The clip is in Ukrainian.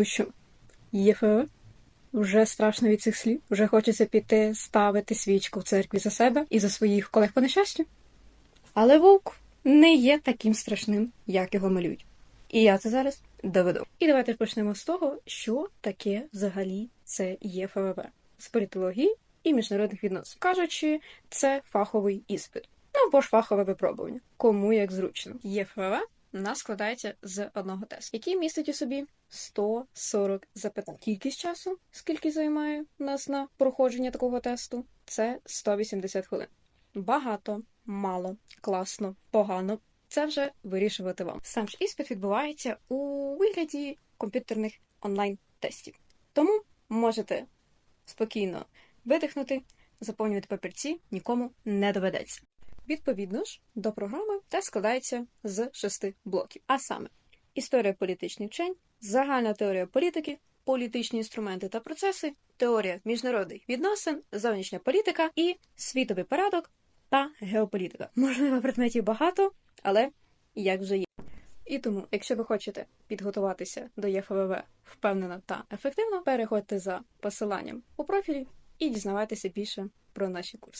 Ну що, ЄФВ? Вже страшно від цих слів. Вже хочеться піти ставити свічку в церкві за себе і за своїх колег по нещастю. Але вовк не є таким страшним, як його малюють. І я це зараз доведу. І давайте почнемо з того, що таке взагалі це ЄФВВ з політології і міжнародних відносин. Кажучи, це фаховий іспит. Ну або ж фахове випробування. Кому як зручно. ЄФВВ нас складається з одного тесту, який містить у собі 140 запитань. Кількість часу, скільки займає нас на проходження такого тесту, це 180 хвилин. Багато, мало, класно, погано. Це вже вирішувати вам. Сам ж іспит відбувається у вигляді комп'ютерних онлайн-тестів. Тому можете спокійно видихнути, заповнювати папірці нікому не доведеться. Відповідно ж, до програми тест складається з шести блоків, а саме історія політичних вчень, загальна теорія політики, політичні інструменти та процеси, теорія міжнародних відносин, зовнішня політика і світовий порядок та геополітика. Можливо, предметів багато, але як вже є. І тому, якщо ви хочете підготуватися до ЄФВВ впевнено та ефективно, переходьте за посиланням у профілі і дізнавайтеся більше про наші курси.